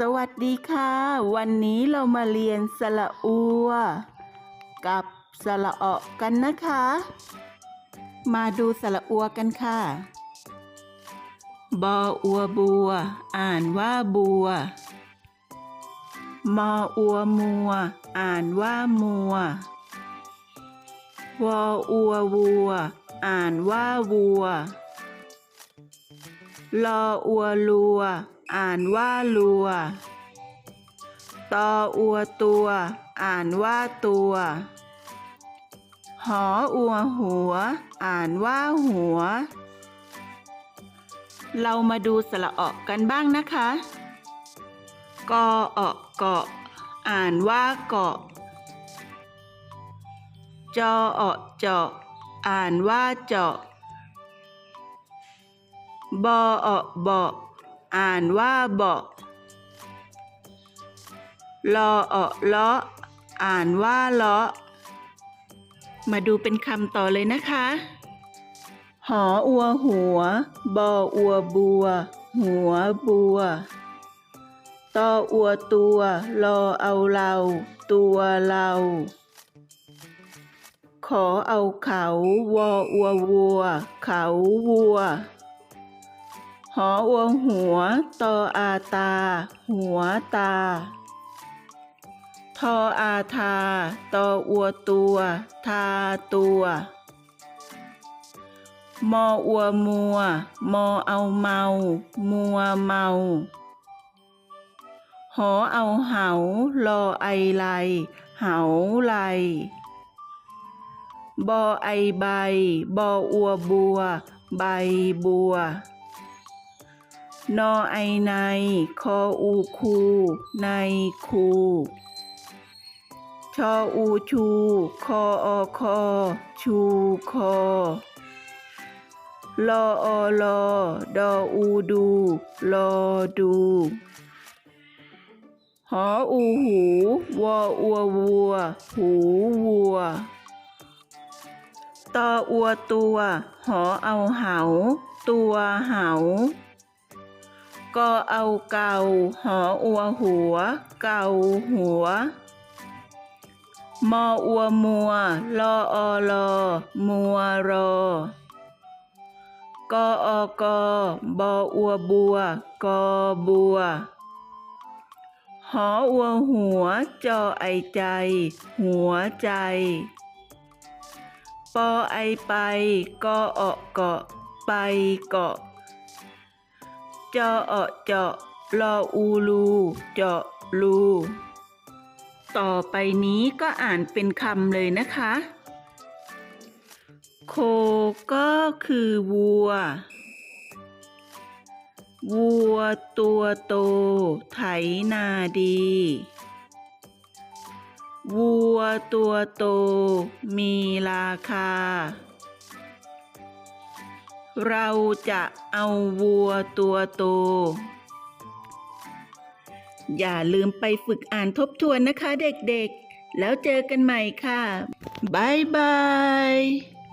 สวัสดีค่ะ วันนี้เรามาเรียนสระอัว กับสระเอะกันนะคะ มาดูสระอัวกันค่ะ บออัวบัว อ่านว่าบัว มออัวมัว อ่านว่ามัว วออัววัว อ่านว่าวัว ลออัวลัว อ่านว่าลัว ตออัวตัว อ่านว่าตัว หออัวหัว อ่านว่าหัว เรามาดูสระเอะกันบ้างนะคะ กอเอะเกาะ อ่านว่าเกาะ จอเอะเจาะ อ่านว่าเจาะ บอเอะเบาะ อ่านว่าเบาะลอเอะเลาะอ่านว่าเลาะมาดูเป็นคำต่อเลยนะคะ หออัวหัว บออัวบัว หัวบัว ตออัวตัว รอเอาเรา ตัวเรา ขอเอาเขา วออัววัว เขาวัว หออัวหัว ตออาตา หัวตา ทออาทา ตออัวตัว ทาตัว มออัวมัว มอเอาเมา มัวเมา หอเอาเหารอไอไล เหาไลบอไอใบ บออัวบัว ใบบัว นอไอใน คออูคู ในคู ชออูชู คออคอ ชูคอ ลออลอ ดออูดู ลอดู หออูหู วออัววัว หูวัวตออัวตัว หอเอาเหา ตัวเหา ก็เอาเก่า หออัวหัว เก่าหัว มออัวมัว ลออลอมัวรอกออกบออัวบัว กอบัว หออัวหัว จอไอใจ หัวใจปอไอไปกอเอะเกาะไปเกาะ จอเอะเจาะลออูลูเจาะลู ต่อไปนี้ก็อ่านเป็นคำเลยนะคะ โคก็คือวัว วัวตัวโต ไถนาดี วัวตัวโต มีราคา เราจะเอาวัวตัวโต อย่าลืมไปฝึกอ่านทบทวนนะคะเด็กๆ แล้วเจอกันใหม่ค่ะ บ๊ายบาย